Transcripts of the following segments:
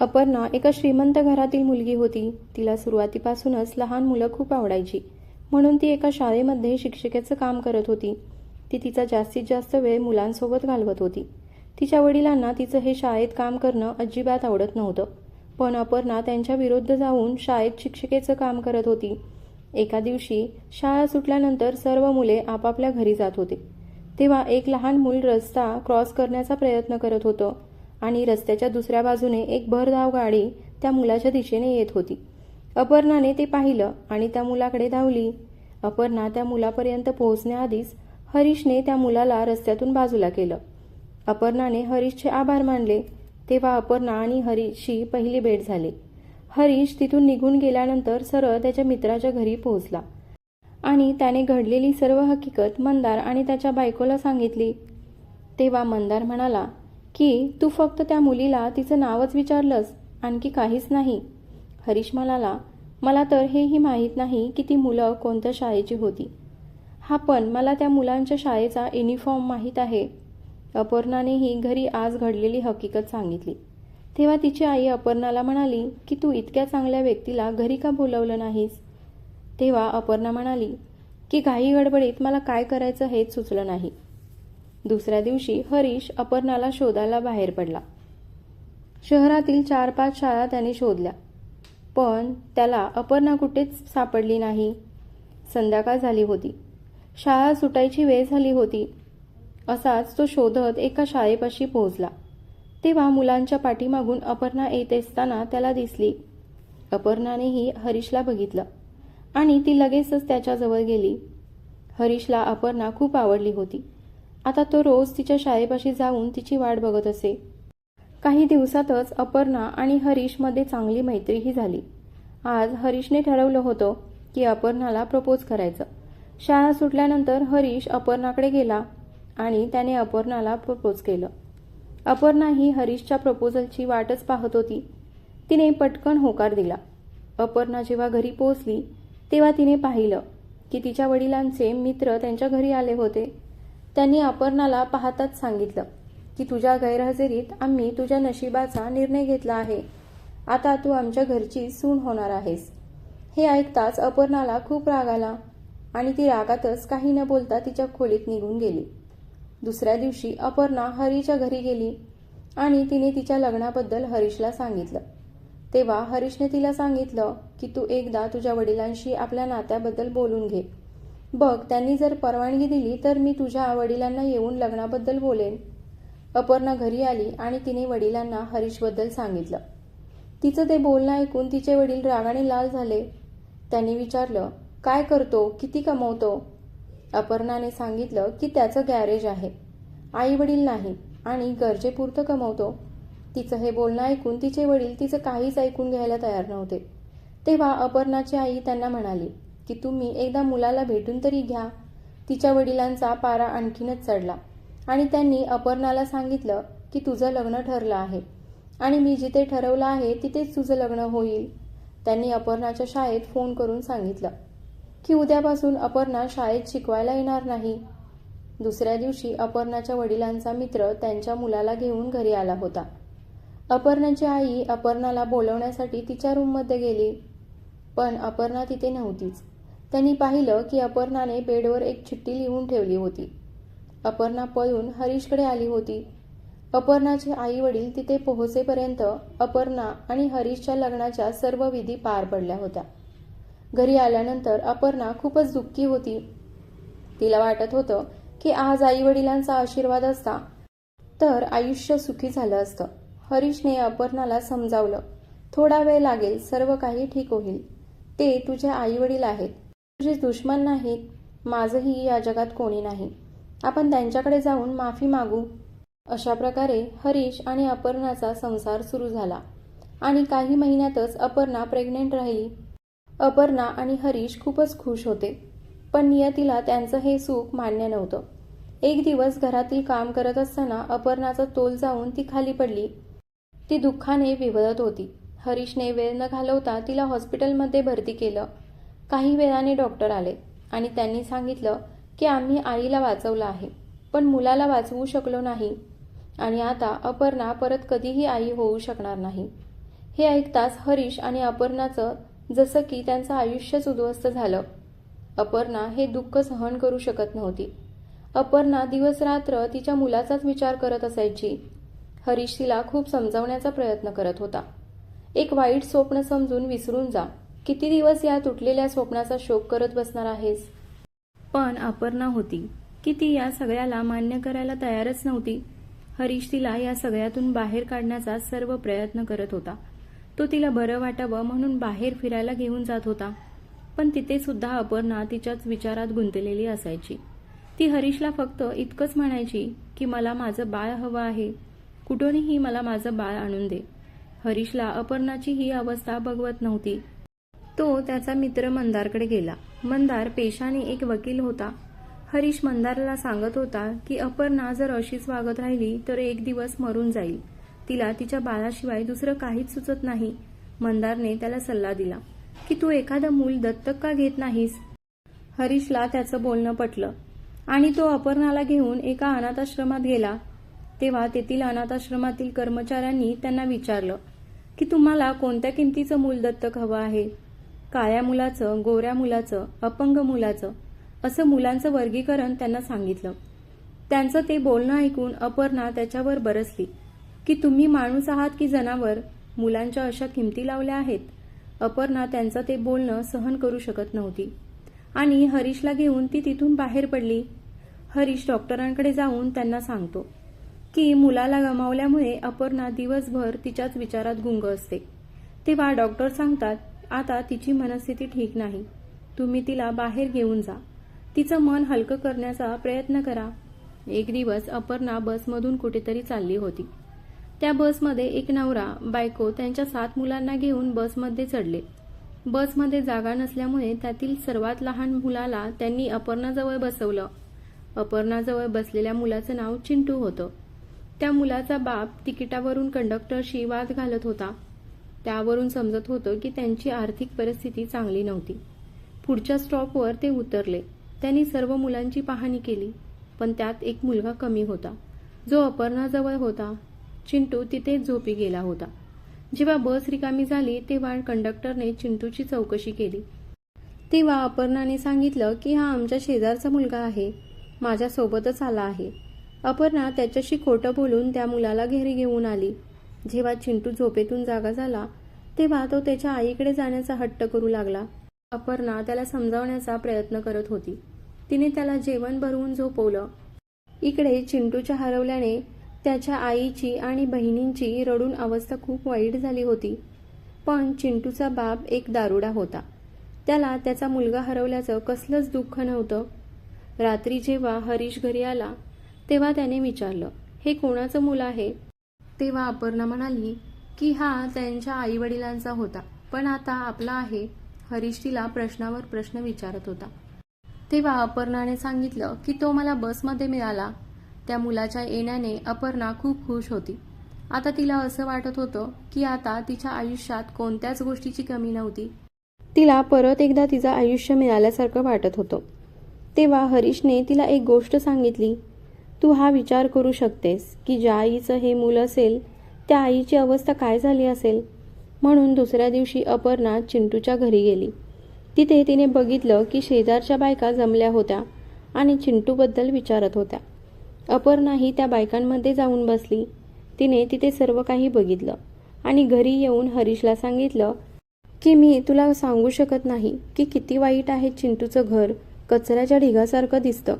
अपर्णा एका श्रीमंत घरातील मुलगी होती. तिला सुरुवातीपासूनच लहान मुलं खूप आवडायची. म्हणून ती एका शाळेमध्ये शिक्षिकेचं काम करत होती. ती तिचा जास्तीत जास्त वेळ मुलांसोबत घालवत होती. तिच्या वडिलांना तिचं हे शाळेत काम करणं अजिबात आवडत नव्हतं. पण अपर्णा त्यांच्या विरुद्ध जाऊन शाळेत शिक्षिकेचं काम करत होती. एका दिवशी शाळा सुटल्यानंतर सर्व मुले आपापल्या घरी जात होते. तेव्हा एक लहान मूल रस्ता क्रॉस करण्याचा प्रयत्न करत होतं. आणि रस्त्याच्या दुसऱ्या बाजूने एक भरधाव गाडी त्या मुलाच्या दिशेने येत होती. अपर्णाने ते पाहिलं आणि त्या मुलाकडे धावली. अपर्णा त्या मुलापर्यंत पोहोचण्याआधीच हरीशने त्या मुलाला रस्त्यातून बाजूला केलं. अपर्णाने हरीशचे आभार मानले तेव्हा अपर्णा आणि हरीशशी पहिली भेट झाली. हरीश तिथून निघून गेल्यानंतर सरळ त्याच्या मित्राच्या घरी पोहोचला. आणि त्याने घडलेली सर्व हकीकत मंदार आणि त्याच्या बायकोला सांगितली. तेव्हा मंदार म्हणाला की तू फक्त त्या मुलीला तिचं नावच विचारलंस आणखी काहीच नाही. हरीश म्हणाला मला तर हेही माहीत नाही की ती मुलं कोणत्या शाळेची होती. हा पण मला त्या मुलांच्या शाळेचा युनिफॉर्म माहीत आहे. अपर्णानेही घरी आज घडलेली हकीकत सांगितली. तेव्हा तिची आई अपर्णाला म्हणाली की तू इतक्या चांगल्या व्यक्तीला घरी का बोलवलं नाहीस? तेव्हा अपर्णा म्हणाली की घाई गडबडीत मला काय करायचं हेच सुचलं नाही. दुसऱ्या दिवशी हरीश अपर्णाला शोधायला बाहेर पडला. शहरातील चार पाच शाळा त्याने शोधल्या. पण त्याला अपर्णा कुठेच सापडली नाही. संध्याकाळ झाली होती. शाळा सुटायची वेळ झाली होती. असाच तो शोधत एका शाळेपाशी पोहोचला. तेव्हा मुलांच्या पाठीमागून अपर्णा येत असताना त्याला दिसली. अपर्णानेही हरीशला बघितलं आणि ती लगेचच त्याच्याजवळ गेली. हरीशला अपर्णा खूप आवडली होती. आता तो रोज तिच्या शाळेपाशी जाऊन तिची वाट बघत असे. काही दिवसातच अपर्णा आणि हरीशमध्ये चांगली मैत्रीही झाली. आज हरीशने ठरवलं होतं की अपर्णाला प्रपोज करायचं. शाळा सुटल्यानंतर हरीश अपर्णाकडे गेला आणि त्याने अपर्णाला प्रपोज केलं. अपर्णा ही हरीशच्या प्रपोजलची वाटच पाहत होती. तिने पटकन होकार दिला. अपर्णा जेव्हा घरी पोहोचली तेव्हा तिने पाहिलं की तिच्या वडिलांचे मित्र त्यांच्या घरी आले होते. त्यांनी अपर्णाला पाहताच सांगितलं की तुझ्या गैरहजेरीत आम्ही तुझ्या नशिबाचा निर्णय घेतला आहे. आता तू आमच्या घरची सून होणार आहेस. हे ऐकताच अपर्णाला खूप राग आला आणि ती रागातच काही न बोलता तिच्या खोलीत निघून गेली. दुसऱ्या दिवशी अपर्णा हरीच्या घरी गेली आणि तिने तिच्या लग्नाबद्दल हरीशला सांगितलं. तेव्हा हरीशने तिला सांगितलं की तू एकदा तुझ्या वडिलांशी आपल्या नात्याबद्दल बोलून घे. बघ त्यांनी जर परवानगी दिली तर मी तुझ्या वडिलांना येऊन लग्नाबद्दल बोलेन. अपर्णा घरी आली आणि तिने वडिलांना हरीशबद्दल सांगितलं. तिचं ते बोलणं ऐकून तिचे वडील रागाने लाल झाले. त्यांनी विचारलं काय करतो? किती कमवतो? अपर्णाने सांगितलं की त्याचं गॅरेज आहे. आई वडील नाही आणि गरजेपुरतं कमवतो. तिचं हे बोलणं ऐकून तिचे वडील तिचं काहीच ऐकून घ्यायला तयार नव्हते. तेव्हा अपर्णाची आई त्यांना म्हणाली की तुम्ही एकदा मुलाला भेटून तरी घ्या. तिच्या वडिलांचा पारा आणखीनच चढला आणि त्यांनी अपर्णाला सांगितलं की तुझं लग्न ठरलं आहे आणि मी जिथे ठरवलं आहे तिथेच तुझं लग्न होईल. त्यांनी अपर्णाच्या शाळेत फोन करून सांगितलं की उद्यापासून अपर्णा शाळेत शिकवायला येणार नाही. दुसऱ्या दिवशी अपर्णाच्या वडिलांचा मित्र त्यांच्या मुलाला घेऊन घरी आला होता. अपर्णाची आई अपर्णाला बोलवण्यासाठी तिच्या रूममध्ये गेली. पण अपर्णा तिथे नव्हतीच. त्यांनी पाहिलं की अपर्णाने बेडवर एक चिठ्ठी लिहून ठेवली होती. अपर्णा पळून हरीशकडे आली होती. अपर्णाचे आई वडील तिथे पोहोचेपर्यंत अपर्णा आणि हरीशच्या लग्नाच्या सर्व विधी पार पडल्या होत्या. घरी आल्यानंतर अपर्णा खूपच दुःखी होती. तिला वाटत होतं की आज आई वडिलांचा आशीर्वाद असता तर आयुष्य सुखी झालं असतं. हरीशने अपर्णाला समजावलं थोडा वेळ लागेल सर्व काही ठीक होईल. ते तुझे आई वडील आहेत. तुझे दुश्मन नाहीत माझंही या जगात कोणी नाही. आपण त्यांच्याकडे जाऊन माफी मागू. अशा प्रकारे हरीश आणि अपर्णाचा संसार सुरू झाला. आणि काही महिन्यातच अपर्णा प्रेग्नेंट राहिली. अपर्णा आणि हरीश खूपच खुश होते. पण नियतीला त्यांचं हे सुख मान्य नव्हतं. एक दिवस घरातील काम करत असताना अपर्णाचा तोल जाऊन ती खाली पडली. ती दुःखाने विवळत होती. हरीशने वेळ न घालवता तिला हॉस्पिटलमध्ये भरती केलं. काही वेळाने डॉक्टर आले आणि त्यांनी सांगितलं की आम्ही आईला वाचवलं आहे पण मुलाला वाचवू शकलो नाही आणि आता अपर्णा परत कधीही आई होऊ शकणार नाही. हे ऐकताच हरीश आणि अपर्णाचं जसं की त्यांचं आयुष्यच उद्ध्वस्त झालं. अपर्णा हे दुःख सहन करू शकत नव्हती. अपर्णा दिवस रात्र तिच्या मुलाचाच विचार करत असायची. हरीश तिला खूप समजवण्याचा प्रयत्न करत होता. एक वाईट स्वप्न समजून विसरून जा. किती दिवस या तुटलेल्या स्वप्नाचा शोक करत बसणार आहेस? पण अपर्णा होती. की ती या सगळ्याला मान्य करायला तयारच नव्हती. हरीश तिला या सगळ्यातून बाहेर काढण्याचा सर्व प्रयत्न करत होता. तो तिला बरं वाटावं म्हणून बाहेर फिरायला घेऊन जात होता. पण तिथे सुद्धा अपर्णा तिच्याच विचारात गुंतलेली असायची. ती हरीशला फक्त इतकंच म्हणायची की मला माझं बाळ हवं आहे. कुठूनही मला माझं बाळ आणून दे. हरीशला अपर्णाची ही अवस्था बघवत नव्हती. तो त्याचा मित्र मंदारकडे गेला. मंदार पेशाने एक वकील होता. हरीश मंदारला सांगत होता की अपर्णा जर अशीच वागत राहिली तर एक दिवस मरून जाईल. तिला तिच्या बाळाशिवाय दुसरं काहीच सुचत नाही. मंदारने त्याला सल्ला दिला. की तू एखादं मूल दत्तक का घेत नाहीस? हरीशला त्याचं बोलणं पटलं. आणि तो अपर्णाला घेऊन एका अनाथाश्रमात गेला. तेव्हा तेथील अनाथाश्रमातील कर्मचाऱ्यांनी त्यांना विचारलं की तुम्हाला कोणत्या किमतीचं मूल दत्तक हवं आहे? काळ्या मुलाचं गोऱ्या मुलाचं अपंग मुलाचं असं मुलांचं वर्गीकरण त्यांना सांगितलं. त्यांचं ते बोलणं ऐकून अपर्णा त्याच्यावर बरसली की तुम्ही माणूस आहात की जनावर मुलांच्या अशा किमती लावल्या आहेत. अपर्णा त्यांचं ते बोलणं सहन करू शकत नव्हती. आणि हरीशला घेऊन ती तिथून बाहेर पडली. हरीश डॉक्टरांकडे जाऊन त्यांना सांगतो की मुलाला गमावल्यामुळे अपर्णा दिवसभर तिच्याच विचारात गुंग असते. तेव्हा डॉक्टर सांगतात आता तिची मनस्थिती ठीक नाही. तुम्ही तिला बाहेर घेऊन जा. तिचं मन हलकं करण्याचा प्रयत्न करा. एक दिवस अपर्णा बसमधून कुठेतरी चालली होती. त्या बसमध्ये एक नवरा बायको त्यांच्या सात मुलांना घेऊन बसमध्ये चढले. बसमध्ये जागा नसल्यामुळे त्यातील सर्वात लहान मुलाला त्यांनी अपर्णाजवळ बसवलं. अपर्णाजवळ बसलेल्या मुलाचं नाव चिंटू होतं. त्या मुलाचा बाप तिकिटावरून कंडक्टरशी वाद घालत होता. त्यावरून समजत होतं की त्यांची आर्थिक परिस्थिती चांगली नव्हती. पुढच्या स्टॉपवर ते उतरले. त्यांनी सर्व मुलांची पाहणी केली पण त्यात एक मुलगा कमी होता. जो अपर्णाजवळ होता. चिंटू तिथेच झोपी गेला होता. जेव्हा बस रिकामी झाली तेव्हा कंडक्टरने चिंटूची चौकशी केली. तेव्हा अपर्णाने सांगितलं की हा आमच्या शेजारचा मुलगा आहे. माझ्यासोबतच आला आहे. अपर्णा त्याच्याशी खोटं बोलून त्या मुलाला घरी घेऊन आली. जेव्हा चिंटू झोपेतून जागा झाला तेव्हा तो त्याच्या आईकडे जाण्याचा हट्ट करू लागला. अपर्णा त्याला समजावण्याचा प्रयत्न करत होती. तिने त्याला जेवण भरवून झोपवलं. इकडे चिंटूच्या हरवल्याने त्याच्या आईची आणि बहिणींची रडून अवस्था खूप वाईट झाली होती. पण चिंटूचा बाप एक दारुडा होता. त्याला त्याचा मुलगा हरवल्याचं कसलंच दुःख नव्हतं. रात्री जेव्हा हरीश घरी आला तेव्हा त्याने विचारलं हे कोणाचं मुलं आहे? तेव्हा अपर्णा म्हणाली की हा त्यांच्या आईवडिलांचा होता पण आता आपला आहे. हरीश तिला प्रश्नावर प्रश्न विचारत होता. तेव्हा अपर्णाने सांगितलं की तो मला बसमध्ये मिळाला. त्या मुलाच्या येण्याने अपर्णा खूप खुश होती. आता तिला असं वाटत होतं की आता तिच्या आयुष्यात कोणत्याच गोष्टीची कमी नव्हती. तिला परत एकदा तिचं आयुष्य मिळाल्यासारखं वाटत होतं. तेव्हा हरीशने तिला एक गोष्ट सांगितली तू हा विचार करू शकतेस की ज्या आईचं हे मूल असेल त्या आईची अवस्था काय झाली असेल? म्हणून दुसऱ्या दिवशी अपर्णा चिंटूच्या घरी गेली. तिथे तिने बघितलं की शेजारच्या बायका जमल्या होत्या आणि चिंटूबद्दल विचारत होत्या. अपर्णाही त्या बायकांमध्ये जाऊन बसली. तिने तिथे सर्व काही बघितलं आणि घरी येऊन हरीशला सांगितलं की मी तुला सांगू शकत नाही की किती वाईट आहे चिंटूचं घर. कचऱ्याच्या ढिगासारखं दिसतं.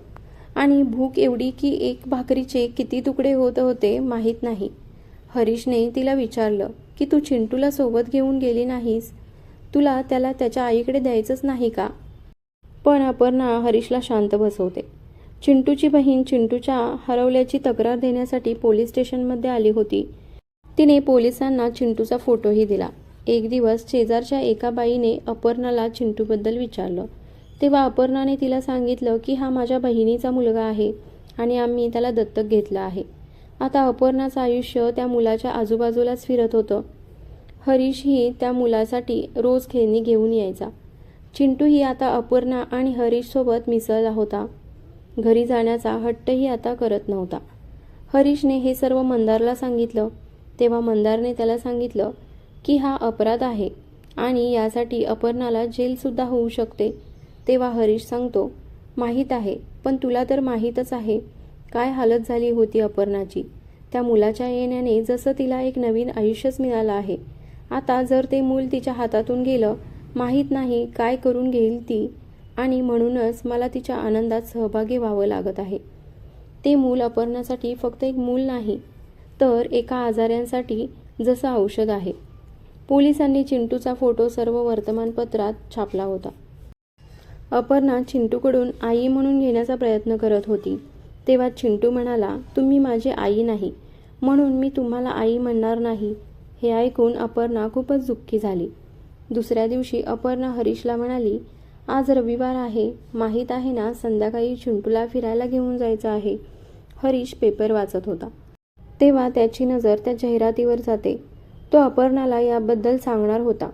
आणि भूक एवढी की एक भाकरीचे किती तुकडे होत होते माहीत नाही. हरीशने तिला विचारलं की तू चिंटूला सोबत घेऊन गेली नाहीस? तुला त्याला त्याच्या आईकडे द्यायचंच नाही का? पण अपर्णा हरीशला शांत बसवते. चिंटूची बहीण चिंटूच्या हरवल्याची तक्रार देण्यासाठी पोलीस स्टेशनमध्ये आली होती. तिने पोलिसांना चिंटूचा फोटोही दिला. एक दिवस शेजारच्या एका बाईने अपर्णाला चिंटूबद्दल विचारलं तेव्हा अपर्णाने तिला सांगितलं की हा माझ्या बहिणीचा मुलगा आहे आणि आम्ही त्याला दत्तक घेतलं आहे. आता अपर्णाचं आयुष्य त्या मुलाच्या आजूबाजूलाच फिरत होतं. हरीशही त्या मुलासाठी रोज खेळणी घेऊन यायचा. चिंटूही आता अपर्णा आणि हरीशसोबत मिसळला होता. घरी जाण्याचा हट्टही आता करत नव्हता. हरीशने हे सर्व मंदारला सांगितलं. तेव्हा मंदारने त्याला सांगितलं की हा अपराध आहे आणि यासाठी अपर्णाला जेलसुद्धा होऊ शकते. तेव्हा हरीश सांगतो माहीत आहे पण तुला तर माहीतच आहे. काय हालत झाली होती अपर्णाची? त्या मुलाच्या येण्याने जसं तिला एक नवीन आयुष्यच मिळालं आहे. आता जर ते मूल तिच्या हातातून गेलं माहीत नाही काय करून घेईल ती आणि म्हणूनच मला तिच्या आनंदात सहभागी व्हावं लागत आहे. ते मूल अपर्णासाठी फक्त एक मूल नाही तर एका आजाऱ्यांसाठी जसं औषध आहे. पोलिसांनी चिंटूचा फोटो सर्व वर्तमानपत्रात छापला होता. अपर्णा चिंटूकडून आई म्हणून घेण्याचा प्रयत्न करत होती. तेव्हा चिंटू म्हणाला तुम्ही माझी आई नाही. म्हणून मी तुम्हाला आई म्हणणार नाही. हे ऐकून अपर्णा खूपच दुःखी झाली. दुसऱ्या दिवशी अपर्णा हरीशला म्हणाली आज रविवार आहे. माहीत आहे ना संध्याकाळी चिंटूला फिरायला घेऊन जायचं आहे. हरीश पेपर वाचत होता. तेव्हा त्याची नजर त्या जाहिरातीवर जाते. तो अपर्णाला याबद्दल सांगणार होता.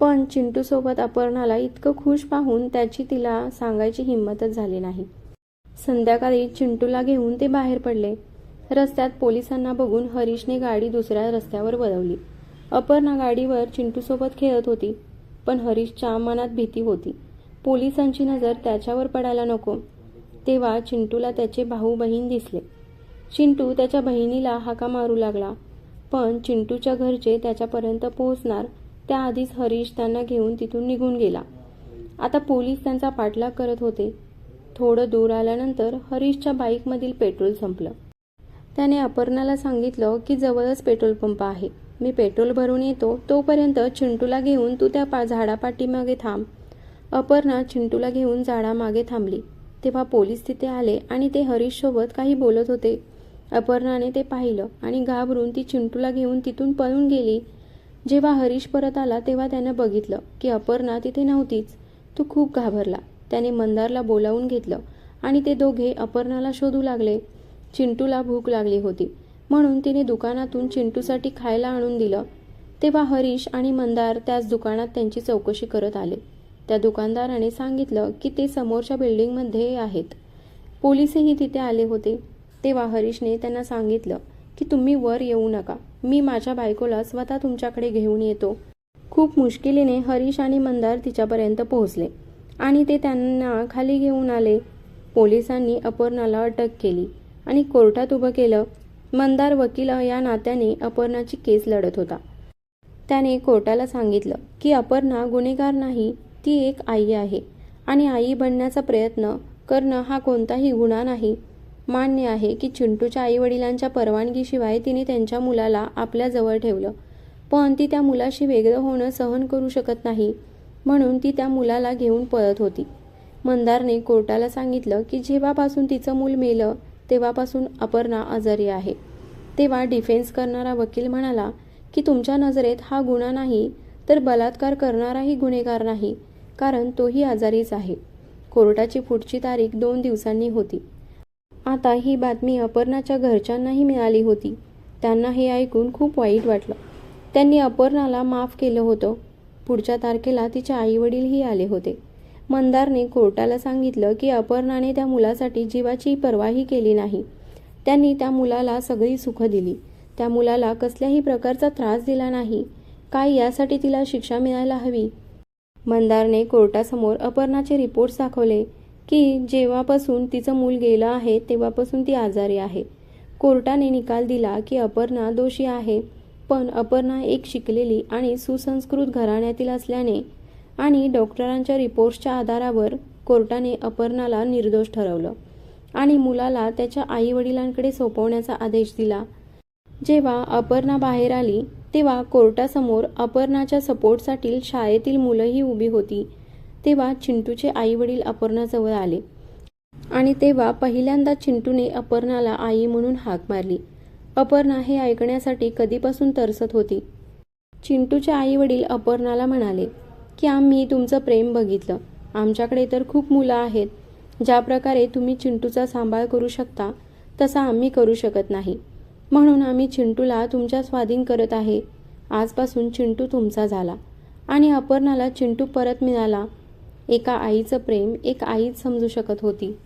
पण चिंटूसोबत अपर्णाला इतकं खुश पाहून त्याची तिला सांगायची हिंमतच झाली नाही. संध्याकाळी चिंटूला घेऊन ते बाहेर पडले. रस्त्यात पोलिसांना बघून हरीशने गाडी दुसऱ्या रस्त्यावर वळवली. अपर्णा गाडीवर चिंटूसोबत खेळत होती पण हरीशच्या मनात भीती होती. पोलिसांची नजर त्याच्यावर पडायला नको. तेव्हा चिंटूला त्याचे भाऊ बहीण दिसले. चिंटू त्याच्या बहिणीला हाका मारू लागला पण चिंटूच्या घरचे त्याच्यापर्यंत पोहोचणार त्याआधीच हरीश त्यांना घेऊन तिथून निघून गेला. आता पोलीस त्यांचा पाठलाग करत होते. थोडं दूर आल्यानंतर हरीशच्या बाईकमधील पेट्रोल संपलं. त्याने अपर्णाला सांगितलं की जवळच पेट्रोल पंप आहे. मी पेट्रोल भरून येतो तोपर्यंत चिंटूला घेऊन तू त्या पा झाडापाठीमागे थांब. अपर्णा चिंटूला घेऊन झाडामागे थांबली. तेव्हा पोलीस तिथे आले आणि ते हरीशसोबत काही बोलत होते. अपर्णाने ते पाहिलं आणि घाबरून ती चिंटूला घेऊन तिथून पळून गेली. जेव्हा हरीश परत आला तेव्हा त्यानं बघितलं की अपर्णा तिथे नव्हतीच. तो खूप घाबरला. त्याने मंदारला बोलावून घेतलं आणि ते दोघे अपर्णाला शोधू लागले. चिंटूला भूक लागली होती. म्हणून तिने दुकानातून चिंटूसाठी खायला आणून दिलं. तेव्हा हरीश आणि मंदार त्याच दुकानात त्यांची चौकशी करत आले. त्या दुकानदाराने सांगितलं की ते समोरच्या बिल्डिंगमध्ये आहेत. पोलीसही तिथे आले होते. तेव्हा हरीशने त्यांना सांगितलं की तुम्ही वर येऊ नका. मी माझ्या बायकोला स्वतः तुमच्याकडे घेऊन येतो. खूप मुश्किलीने हरीश आणि मंदार तिच्यापर्यंत पोहोचले आणि ते त्यांना खाली घेऊन आले. पोलिसांनी अपर्णाला अटक केली आणि कोर्टात उभं केलं. मंदार वकील या नात्याने अपर्णाची केस लढत होता. त्याने कोर्टाला सांगितलं की अपर्णा गुन्हेगार नाही ती एक आई आहे आणि आई बनण्याचा प्रयत्न करणं हा कोणताही गुन्हा नाही. मान्य आहे की चिंटूच्या आईवडिलांच्या परवानगीशिवाय तिने त्यांच्या मुलाला आपल्याजवळ ठेवलं. पण ती त्या मुलाशी वेगळं होणं सहन करू शकत नाही. म्हणून ती त्या मुलाला घेऊन पळत होती. मंदारने कोर्टाला सांगितलं की जेव्हापासून तिचं मूल मेलं तेव्हापासून अपर्णा आजारी आहे. तेव्हा डिफेन्स करणारा वकील म्हणाला की तुमच्या नजरेत हा गुन्हा नाही तर बलात्कार करणाराही गुन्हेगार नाही कारण तोही आजारीच आहे. कोर्टाची पुढची तारीख दोन दिवसांनी होती. आता ही बातमी अपर्णाच्या घरच्यांनाही मिळाली होती. त्यांना हे ऐकून खूप वाईट वाटलं. त्यांनी अपर्णाला माफ केलं होतं. पुढच्या तारखेला तिचे आईवडीलही आले होते. मंदारने कोर्टाला सांगितलं की अपर्णाने त्या मुलासाठी जीवाची पर्वाही केली नाही. त्यांनी त्या मुलाला सगळी सुख दिली. त्या मुलाला कसल्याही प्रकारचा त्रास दिला नाही. काय यासाठी तिला शिक्षा मिळायला हवी? मंदारने कोर्टासमोर अपर्णाचे रिपोर्ट्स दाखवले. की जेव्हापासून तिचं मूल गेलं आहे तेव्हापासून ती आजारी आहे. कोर्टाने निकाल दिला की अपर्णा दोषी आहे पण अपर्णा एक शिकलेली आणि सुसंस्कृत घराण्यातील असल्याने आणि डॉक्टरांच्या रिपोर्ट्सच्या आधारावर कोर्टाने अपर्णाला निर्दोष ठरवलं आणि मुलाला त्याच्या आईवडिलांकडे सोपवण्याचा आदेश दिला. जेव्हा अपर्णा बाहेर आली तेव्हा कोर्टासमोर अपर्णाच्या सपोर्टसाठी शाळेतील मुलंही उभी होती. तेव्हा चिंटूचे आईवडील अपर्णाजवळ आले. आणि तेव्हा पहिल्यांदा चिंटूने अपर्णाला आई म्हणून हाक मारली. अपर्णा हे ऐकण्यासाठी कधीपासून तरसत होती? चिंटूचे आईवडील अपर्णाला म्हणाले की आम्ही तुमचं प्रेम बघितलं. आमच्याकडे तर खूप मुलं आहेत. ज्या प्रकारे तुम्ही चिंटूचा सांभाळ करू शकता तसा आम्ही करू शकत नाही. म्हणून आम्ही चिंटूला तुमच्या स्वाधीन करत आहे. आजपासून चिंटू तुमचा झाला. आणि अपर्णाला चिंटू परत मिळाला. एका आईचं प्रेम एक आईच समजू शकत होती.